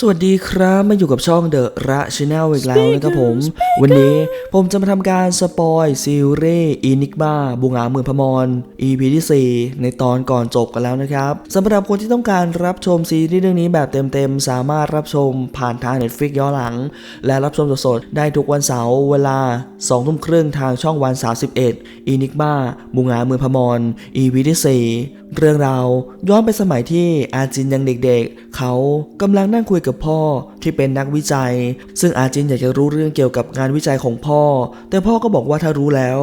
สวัสดีครับมาอยู่กับช่องเดอะระชแนลอีกแล้วนะครับผม วันนี้ผมจะมาทำการสปอยซีรีส์อินิกบ้าบุงอาเมืองพมร EP ที่ 4 ในตอนก่อนจบกันแล้วนะครับสำหรับคนที่ต้องการรับชมซีรีส์เรื่องนี้แบบเต็มๆ สามารถรับชมผ่านทาง Netflix ย้อนหลัง และรับชมสดๆ ได้ทุกวันเสาร์เวลา2ทุ่มครึ่งทางช่องวัน 31อินิกบ้าบุงอาเมืองพมร EP ที่ 4เรื่องราวย้อนไปสมัยที่อาจินยังเด็กๆ เขากำลังนั่งคุยกับพ่อที่เป็นนักวิจัย ซึ่งอาจินอยากจะรู้เรื่องเกี่ยวกับงานวิจัยของพ่อ แต่พ่อก็บอกว่าถ้ารู้แล้ว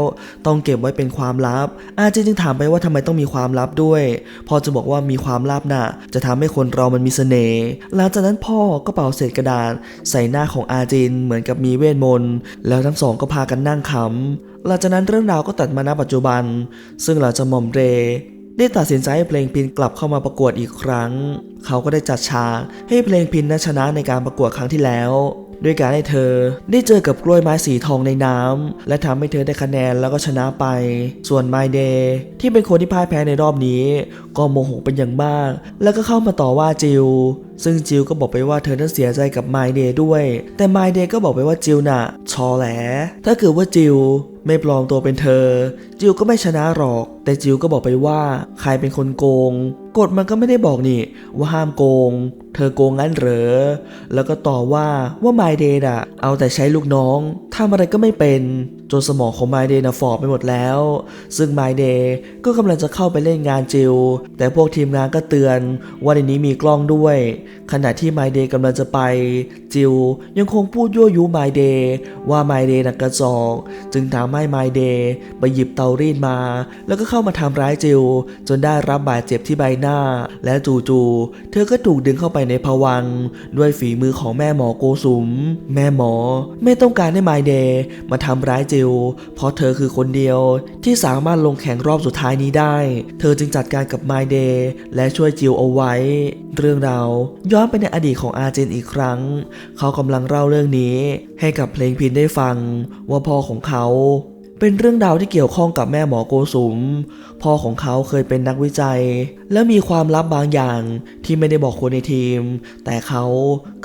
ต้องเก็บไว้เป็นความลับ อาจินจึงถามไปว่าทำไมต้องมีความลับด้วย พ่อจะบอกว่ามีความลับน่ะ จะทำให้คนเรามันมีเสน่ห์ หลังจากนั้นพ่อก็เป่าเศษกระดาษ ใส่หน้าของอาจินเหมือนกับมีเวทมนต์ แล้วทั้งสองก็พากันนั่งขำหลังจากนั้นเรื่องราวก็ตัดมาณปัจจุบัน ซึ่งหลังจากหม่อมเร ได้ตัดสินใจให้เพลงพินกลับเข้ามาประกวดอีกครั้ง เขาก็ได้จัดฉากให้เพลงพินนั้นชนะในการประกวดครั้งที่แล้วด้วยการให้เธอได้เจอกับกล้วยไม้สีทองในน้ำและทำให้เธอได้คะแนนแล้วก็ชนะไป ส่วนไมเดย์ที่เป็นคนที่พ่ายแพ้ในรอบนี้ ก็โมโหเป็นอย่างมาก แล้วก็เข้ามาต่อว่าจิว ซึ่งจิวก็บอกไปว่าเธอนั้นเสียใจกับไมเดย์ด้วย แต่ไมเดย์ก็บอกไปว่าจิวน่ะชอแหล ถ้าเกิดว่าจิวไม่ปลอมตัวเป็นเธอ จิวก็ไม่ชนะหรอก แต่จิวก็บอกไปว่า ใครเป็นคนโกง กฎมันก็ไม่ได้บอกนี่ ว่าห้ามโกง เธอโกงงั้นเหรอ แล้วก็ต่อว่าว่าไมเดย์อะเอาแต่ใช้ลูกน้องทำอะไรก็ไม่เป็น จนสมองของไมเดย์นะฟอบไปหมดแล้ว ซึ่งไมเดย์ก็กำลังจะเข้าไปเล่นงานจิวแต่พวกทีมงานก็เตือนว่าในนี้มีกล้องด้วย ขณะที่ไมเดย์กำลังจะไป จิวยังคงพูดยั่วยุไมเดย์ว่าไมเดย์น่ะกระจอกจึงทำให้ไมเดย์ไปหยิบเตารีดมา แล้วก็เข้ามาทำร้ายจิวจนได้รับบาดเจ็บที่ใบหน้า และจู่ๆเธอก็ถูกดึงเข้าไปในภวัง ด้วยฝีมือของแม่หมอโกสุม แม่หมอไม่ต้องการให้ไมเดย์มาทำร้ายจิลเพราะเธอคือคนเดียวที่สามารถลงแข่งรอบสุดท้ายนี้ได้ เธอจึงจัดการกับไมเดย์และช่วยจิลเอาไว้ เรื่องราวย้อนไปในอดีตของอาเจนอีกครั้ง เขากำลังเล่าเรื่องนี้ ให้กับเพลงพินได้ฟังว่าพ่อของเขา เป็นเรื่องราวที่เกี่ยวข้องกับแม่หมอโกสุม พ่อของเขาเคยเป็นนักวิจัย และมีความลับบางอย่างที่ไม่ได้บอกคนในทีม แต่เขา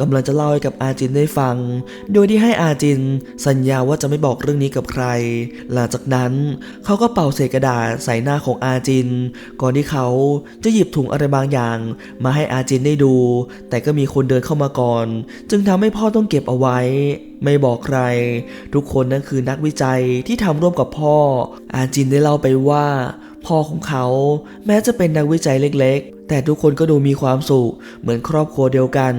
กำลังจะเล่าให้กับอาจินได้ฟัง โดยที่ให้อาจินสัญญาว่าจะไม่บอกเรื่องนี้กับใคร หลังจากนั้นเขาก็เป่าเศษกระดาษใส่หน้าของอาจิน ก่อนที่เขาจะหยิบถุงอะไรบางอย่าง มาให้อาจินได้ดู แต่ก็มีคนเดินเข้ามาก่อน จึงทำให้พ่อต้องเก็บเอาไว้ ไม่บอกใคร ทุกคนนั่นคือนักวิจัยที่ทำร่วมกับพ่อ อาจินได้เล่าไปว่า พ่อของเขาแม้จะเป็นนักวิจัยเล็กๆ แต่ทุกคนก็ดูมีความสุข เหมือนครอบครัวเดียวกัน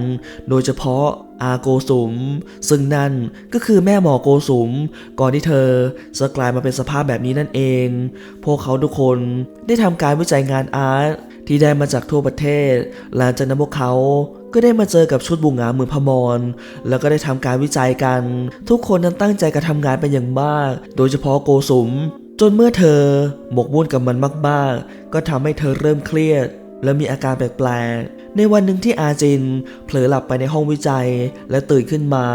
โดยเฉพาะอาโกสุม ซึ่งนั่นก็คือแม่หมอโกสุม ก่อนที่เธอจะกลายมาเป็นสภาพแบบนี้นั่นเอง พวกเขาทุกคนได้ทำการวิจัยงานอาร์ต ที่ได้มาจากทั่วประเทศ หลังจากนั้นพวกเขาก็ได้มาเจอกับชุดบุงงาเมืองพมร แล้วก็ได้ทำการวิจัยกัน ทุกคนนั้นตั้งใจการทำงานเป็นอย่างมาก โดยเฉพาะโกสุม จนเมื่อเธอหมกมุ่นกับมันมากๆ ก็ทำให้เธอเริ่มเครียด และมีอาการแปลกๆ ในวันหนึ่งที่อาจิน เผลอหลับไปในห้องวิจัยและตื่นขึ้นมา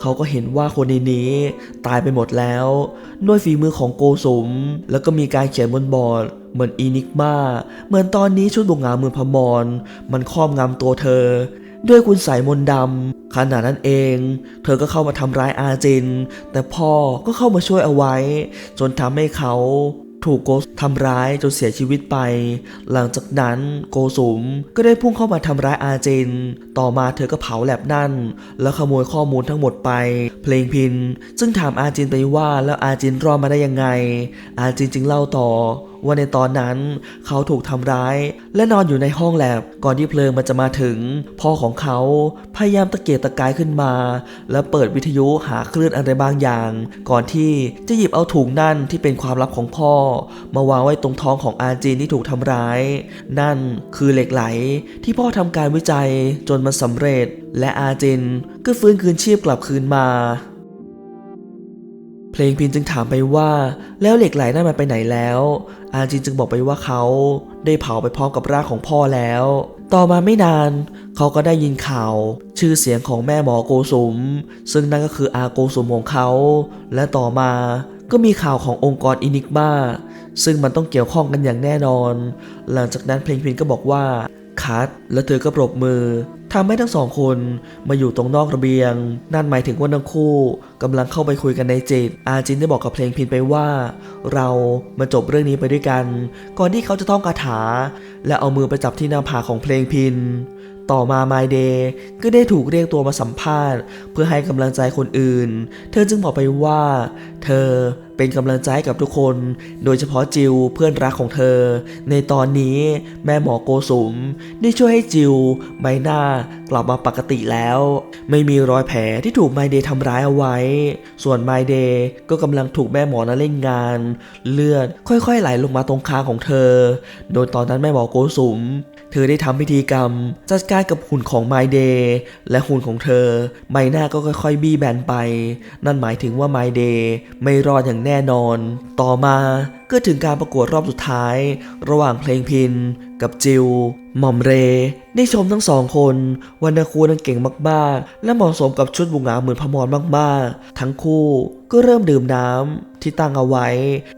เขาก็เห็นว่าคนในนี้ตายไปหมดแล้วด้วยฝีมือของโกสุม แล้วก็มีการเขียนบนบอร์ดเหมือนอีนิกมาเหมือนตอนนี้ชุดบงงาเมืองพมร มันครอบงำตัวเธอ ด้วยคุณสายมนต์ดำขณะนั้นเอง เธอก็เข้ามาทำร้ายอาจิน แต่พ่อก็เข้ามาช่วยเอาไว้ จนทำให้เขา ถูกโกสทำร้ายจนเสียชีวิตไป หลังจากนั้นโกสุมก็ได้พุ่งเข้ามาทำร้ายอาเจน ต่อมาเธอก็เผาแลบนั่น แล้วขโมยข้อมูลทั้งหมดไป เพลงพิน ซึ่งถามอาเจนไปว่าแล้วอาเจนรอดมาได้ยังไง อาเจนจึงเล่าต่อ ว่าในตอนนั้นเขาถูกทำร้าย และนอนอยู่ในห้องแลบก่อนที่เพลิงมันจะมาถึง พ่อของเขาพยายามตะเกียกตะกายขึ้นมา แล้วเปิดวิทยุหาคลื่นอะไรบางอย่าง ก่อนที่จะหยิบเอาถุงนั่นที่เป็นความลับของพ่อ มาวางไว้ตรงท้องของอาจีนที่ถูกทำร้าย นั่นคือเหล็กไหลที่พ่อทำการวิจัยจนมันสำเร็จ และอาจินก็ฟื้นคืนชีพกลับคืนมา เพลงพินจึงถามไปว่า แล้วเหล็กไหลนั่นมันไปไหนแล้ว อาจินจึงบอกไปว่าเขาได้เผาไปพร้อมกับร่างของพ่อแล้ว ต่อมาไม่นานเขาก็ได้ยินข่าว ชื่อเสียงของแม่หมอโกสุม ซึ่งนั่นก็คืออาโกสุมของเขา และต่อมาก็มีข่าวขององค์กรอินิกมาซึ่งมันต้องเกี่ยวข้องกันอย่างแน่นอน หลังจากนั้นเพลงพินก็บอกว่า คัด แล้วเธอก็ปรบมือทำให้ทั้งสองคนมาอยู่ตรงนอกระเบียง นั่นหมายถึงว่าทั้งคู่กำลังเข้าไปคุยกันในจิต อาจินได้บอกกับเพลงพินไปว่า เรามาจบเรื่องนี้ไปด้วยกัน ก่อนที่เขาจะท่องคาถา และเอามือไปจับที่หน้าผากของเพลงพิน ต่อมา My Day ก็ได้ถูกเรียกตัวมาสัมภาษณ์ เพื่อให้กำลังใจคนอื่น เธอจึงบอกไปว่า เธอ เป็นกำลังใจให้กับทุกคน โดยเฉพาะจิวเพื่อนรักของเธอ ในตอนนี้แม่หมอโกสุมได้ช่วยให้จิวใบหน้ากลับมาปกติแล้ว ไม่มีรอยแผลที่ถูกไมเดย์ทำร้ายเอาไว้ ส่วนไมเดย์ก็กำลังถูกแม่หมอนั้นเล่นงาน เลือดค่อยๆไหลลงมาตรงคางของเธอ โดยตอนนั้นแม่หมอโกสุมเธอได้ทำพิธีกรรม จัดการกับหุ่นของไมเดย์และหุ่นของเธอ ใบหน้าก็ค่อยๆบี้แบนไป นั่นหมายถึงว่าไมเดย์ไม่รอดอย่างแน่นอน ต่อมาก็ถึงการประกวดรอบสุดท้าย ระหว่างเพลงพิน กับจิว หม่อมเรได้ชมทั้งสองคนวันนาคูนั้นเก่งมากๆ และเหมาะสมกับชุดบุงาเหมือนพมรมากๆ ทั้งคู่ก็เริ่มดื่มน้ำที่ตั้งเอาไว้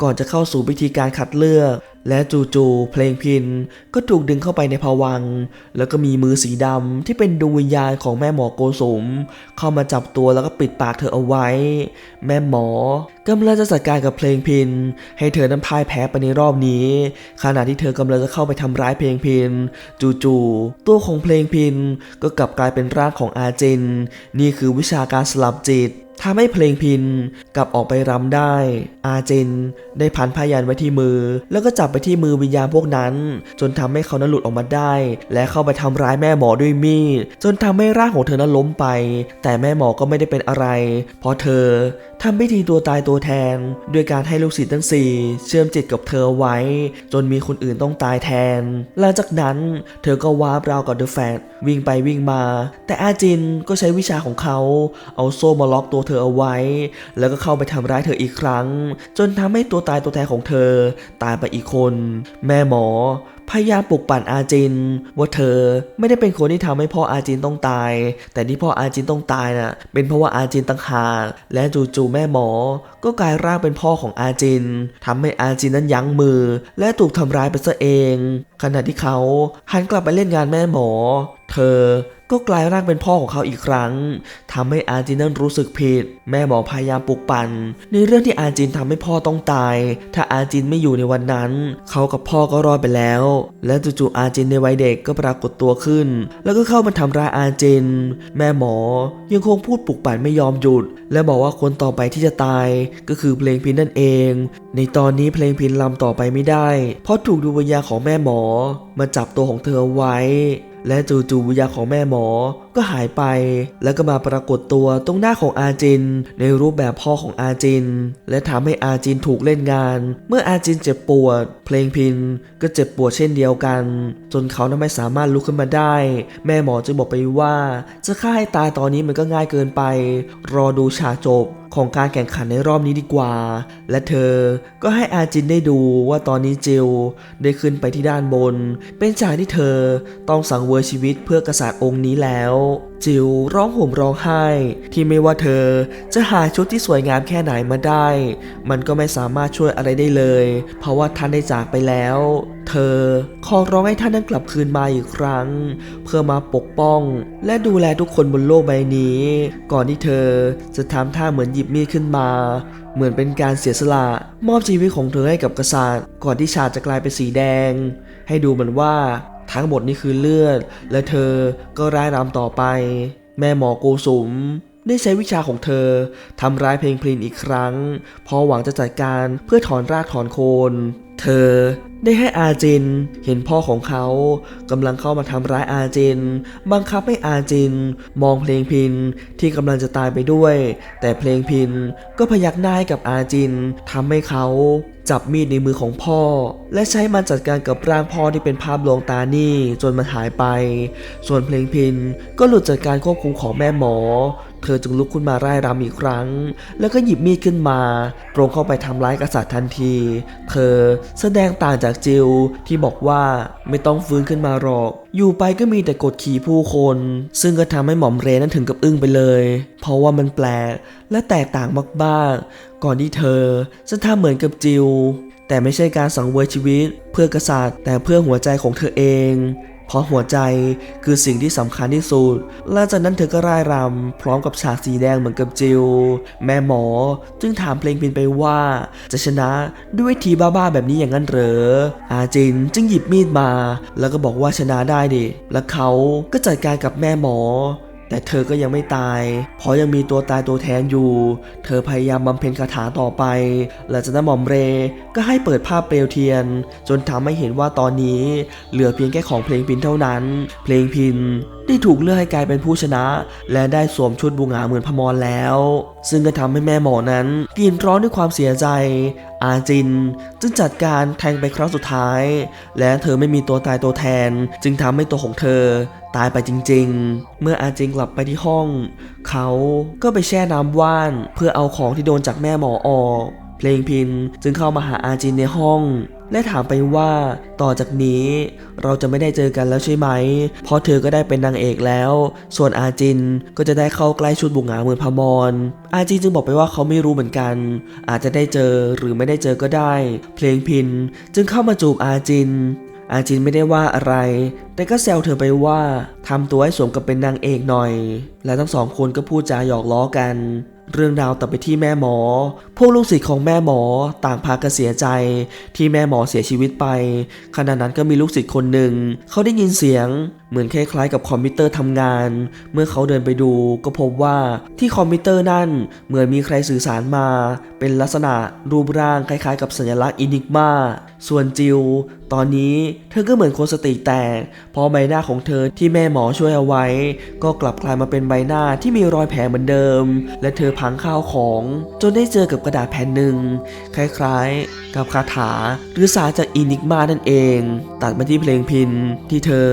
ก่อนจะเข้าสู่พิธีการคัดเลือก และจู่ๆเพลงพินก็ถูกดึงเข้าไปในภวัง แล้วก็มีมือสีดำที่เป็นดวงวิญญาณของแม่หมอโกสม เข้ามาจับตัวแล้วก็ปิดปากเธอเอาไว้ แม่หมอกำลังจะจัดการกับเพลงพิน ให้เธอนั้นพ่ายแพ้ไปในรอบนี้ ขณะที่เธอกำลังจะเข้าไปทำร้ายเพลงพินจู่ๆตัวของเพลงพินก็กลับกลายเป็นร่างของอาจิน นี่คือวิชาการสลับจิต ทำให้เพลงพินกลับออกไปรำได้ อาเจนได้พันพยันไว้ที่มือ แล้วก็จับไปที่มือวิญญาณพวกนั้น จนทำให้เขานั้นหลุดออกมาได้ และเข้าไปทำร้ายแม่หมอด้วยมีดจนทำให้ร่างของเธอนั้นล้มไป แต่แม่หมอก็ไม่ได้เป็นอะไร เพราะเธอทำพิธีตัวตายตัวแทน ด้วยการให้ลูกศิษย์ทั้งสี่เชื่อมจิตกับเธอไว้ จนมีคนอื่นต้องตายแทน หลังจากนั้นเธอก็วาร์ปราวกับเดอะแฟตวิ่งไปวิ่งมา แต่อาจินก็ใช้วิชาของเขาเอาโซ่มาล็อกตัวเธอเอาไว้ แล้วก็เข้าไปทำร้ายเธออีกครั้ง จนทำให้ตัวตายตัวแทนของเธอ ตายไปอีกคน แม่หมอ พยายามปลุกปั่นอาจิน ว่าเธอไม่ได้เป็นคนที่ทำให้พ่ออาจินต้องตาย แต่ที่พ่ออาจินต้องตายน่ะเป็นเพราะว่าอาจินต่างหากและจู่ๆแม่หมอ ก็กลายร่างเป็นพ่อของอาจินทำให้อาจินนั้นยั้งมือ และถูกทำร้ายไปซะเอง ขณะที่เขาหันกลับไปเล่นงานแม่หมอ เธอก็กลายร่างเป็นพ่อของเขาอีกครั้งทำให้อาจินนั้นรู้สึกผิด แม่หมอพยายามปลุกปั่นในเรื่องที่อาจินทำให้พ่อต้องตาย ถ้าอาจินไม่อยู่ในวันนั้น เขากับพ่อก็รอดไปแล้ว และจู่ๆอาจินในวัยเด็กก็ปรากฏตัวขึ้น แล้วก็เข้ามาทำร้ายอาจิน แม่หมอยังคงพูดปลุกปั่นไม่ยอมหยุด และบอกว่าคนต่อไปที่จะตาย ก็คือเพลงพินนั่นเอง ในตอนนี้เพลงพินลำต่อไปไม่ได้ เพราะถูกดวงวิญญาณของแม่หมอมาจับตัวของเธอไว้และจู่ๆวิญญาณของแม่หมอ ก็หายไป แล้วก็มาปรากฏตัวตรงหน้าของอาจิน ในรูปแบบพ่อของอาจิน และทำให้อาจินถูกเล่นงาน เมื่ออาจินเจ็บปวด เพลงพินก็เจ็บปวดเช่นเดียวกัน จนเขานั้นไม่สามารถลุกขึ้นมาได้ แม่หมอจึงบอกไปว่า จะฆ่าให้ตายตอนนี้มันก็ง่ายเกินไป รอดูฉากจบของการแข่งขันในรอบนี้ดีกว่า และเธอก็ให้อาจินได้ดูว่าตอนนี้จิลได้ขึ้นไปที่ด้านบน เป็นฉากที่เธอต้องสังเวยชีวิตเพื่อกษัตริย์องค์นี้แล้วจิลร้องห่มร้องไห้ ที่ไม่ว่าเธอจะหาชุดที่สวยงามแค่ไหนมาได้ มันก็ไม่สามารถช่วยอะไรได้เลย เพราะว่าท่านได้จากไปแล้ว เธอขอร้องให้ท่านนั้นกลับคืนมาอีกครั้ง เพื่อมาปกป้อง และดูแลทุกคนบนโลกใบนี้ ก่อนที่เธอจะทำท่าเหมือนหยิบมีดขึ้นมา เหมือนเป็นการเสียสละมอบชีวิตของเธอให้กับกษัตริย์ ก่อนที่ฉากจะกลายเป็นสีแดง ให้ดูเหมือนว่า ทั้งหมดนี่คือเลือด และเธอก็ร่ายรำต่อไป แม่หมอโกสุม ได้ใช้วิชาของเธอทำร้ายเพลงพลินอีกครั้งพราะหวังจะจัดการเพื่อถอนรากถอนโคน เธอได้ให้อาจินเห็นพ่อของเขากำลังเข้ามาทำร้ายอาจินบังคับให้อาจินมองเพลงพินที่กำลังจะตายไปด้วย แต่เพลงพินก็พยักหน้าให้กับอาจินทำให้เขาจับมีดในมือของพ่อ และใช้มันจัดการกับร่างพ่อที่เป็นภาพลวงตานี่จนมันหายไป ส่วนเพลงพินก็หลุดจากการควบคุมของแม่หมอ เธอจึงลุกขึ้นมาร่ายรำอีกครั้ง แล้วก็หยิบมีดขึ้นมาตรงเข้าไปทำร้ายกษัตริย์ทันที เธอแสดงต่างจากจิลที่บอกว่าไม่ต้องฟื้นขึ้นมาหรอก อยู่ไปก็มีแต่กดขี่ผู้คน ซึ่งก็ทำให้หม่อมเรนั้นถึงกับอึ้งไปเลย เพราะว่ามันแปลกและแตกต่างมากๆ ก่อนที่เธอจะทำเหมือนกับจิลแต่ไม่ใช่การสังเวยชีวิต เพื่อกษัตริย์ แต่เพื่อหัวใจของเธอเอง เพราะหัวใจคือสิ่งที่สำคัญที่สุด และจากนั้นเธอก็ร่ายรำพร้อมกับฉากสีแดงเหมือนกับจิว แม่หมอจึงถามเพลงพินไปว่า จะชนะด้วยทีบ้าๆแบบนี้อย่างนั้นเหรอ อาจินจึงหยิบมีดมา แล้วก็บอกว่าชนะได้ดิ และเขาก็จัดการกับแม่หมอ แต่เธอก็ยังไม่ตาย เพราะยังมีตัวตายตัวแทนอยู่ เธอพยายามบำเพ็ญคาถาต่อไป หลังจากนั้นหม่อมเรก็ให้เปิดภาพเปลวเทียน จนทำให้เห็นว่าตอนนี้ เหลือเพียงแค่ของเพลงพินเท่านั้น เพลงพิน ได้ถูกเลือกให้กลายเป็นผู้ชนะ และได้สวมชุดบูงาเหมือนพมรแล้ว ซึ่งก็ทำให้แม่หมอนั้นกรีดร้องด้วยความเสียใจ อาจิน จึงจัดการแทงไปครั้งสุดท้าย และเธอไม่มีตัวตายตัวแทน จึงทำให้ตัวของเธอตายไปจริงๆ เมื่ออาจินกลับไปที่ห้อง เขาก็ไปแช่น้ำว่าน เพื่อเอาของที่โดนจากแม่หมอออก เพลงพินจึงเข้ามาหาอาจินในห้อง และถามไปว่าต่อจากนี้เราจะไม่ได้เจอกันแล้วใช่ไหม เพราะเธอก็ได้เป็นนางเอกแล้ว ส่วนอาจินก็จะได้เข้าใกล้ชุดบุงหาเหมือนพมร อาจินจึงบอกไปว่าเขาไม่รู้เหมือนกัน อาจจะได้เจอหรือไม่ได้เจอก็ได้ เพลงพินจึงเข้ามาจูบอาจิน อาจินไม่ได้ว่าอะไร แต่ก็แซวเธอไปว่าทำตัวให้สมกับเป็นนางเอกหน่อย และทั้งสองคนก็พูดจาหยอกล้อกัน เรื่องราวตัดไปที่แม่หมอ พวกลูกศิษย์ของแม่หมอต่างพากันเสียใจ ที่แม่หมอเสียชีวิตไป ขณะนั้นก็มีลูกศิษย์คนหนึ่ง เขาได้ยินเสียง เหมือนคล้ายๆกับคอมพิวเตอร์ทำงาน เมื่อเขาเดินไปดูก็พบว่าที่คอมพิวเตอร์นั่นเหมือนมีใครสื่อสารมา เป็นลักษณะรูปร่างคล้ายๆ กับสัญลักษณ์อินิกมาส่วนจิว ตอนนี้เธอก็เหมือนคนสติแตกเพราะใบหน้าของเธอที่แม่หมอช่วยเอาไว้ ก็กลับกลายมาเป็นใบหน้าที่มีรอยแผลเหมือนเดิม และเธอพังข้าวของ จนได้เจอกับกระดาษแผ่นหนึ่งคล้ายๆ กับคาถาหรือสารจาก อินิกมานั่นเอง ตัดมาที่เพลงพินที่เธอ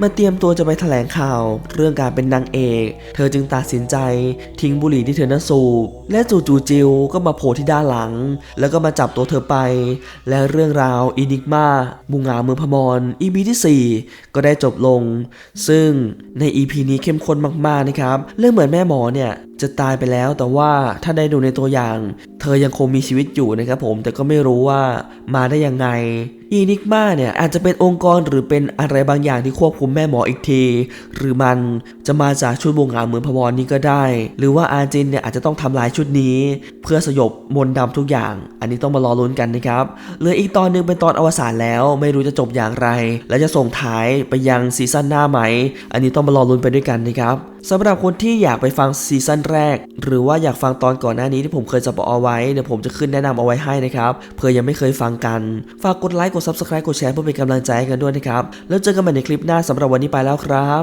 มาเตรียมตัวจะไปแถลงข่าว เรื่องการเป็นนางเอก เธอจึงตัดสินใจทิ้งบุหรี่ที่เธอนั้นสูบ และจู่ๆจิวก็มาโผล่ที่ด้านหลัง แล้วก็มาจับตัวเธอไป และเรื่องราวอินิกมาบุงาเมืองพมร EP ที่ 4 ก็ได้จบลง ซึ่งใน EP นี้เข้มข้นมากๆนะครับ เรื่องเหมือนแม่หมอเนี่ย จะตายไปแล้ว แต่ว่าถ้าได้ดูในตัวอย่าง เธอยังคงมีชีวิตอยู่นะครับผมแต่ก็ไม่รู้ว่ามาได้ยังไง อีนิกมาเนี่ยอาจจะเป็นองค์กรหรือเป็นอะไรบางอย่างที่ควบคุมแม่หมออีกที หรือมันจะมาจากชุดวงงามเหมือนพมรนี้ก็ได้ หรือว่าอาจินเนี่ยอาจจะต้องทำลายชุดนี้ เพื่อสยบมนต์ดำทุกอย่าง อันนี้ต้องมารอลุ้นกันนะครับเหลืออีกตอนหนึงเป็นตอนอวสานแล้ว ไม่รู้จะจบอย่างไร และจะส่งท้ายไปยังซีซั่นหน้าไหม อันนี้ต้องมารอลุ้นไปด้วยกันนะครับสำหรับคนที่อยากไปฟังซีซั่นแรก หรือว่าอยากฟังตอนก่อนหน้านี้ที่ผมเคยสปอยเอาไว้เดี๋ยวผมจะขึ้นแนะนำเอาไว้ให้นะครับเผื่อยังไม่เคยฟังกันฝากกดไลค์กด Subscribe กดแชร์เพื่อเป็นกำลังใจให้กันด้วยนะครับ แล้วเจอกันใหม่ในคลิปหน้าสำหรับวันนี้ไปแล้วครับ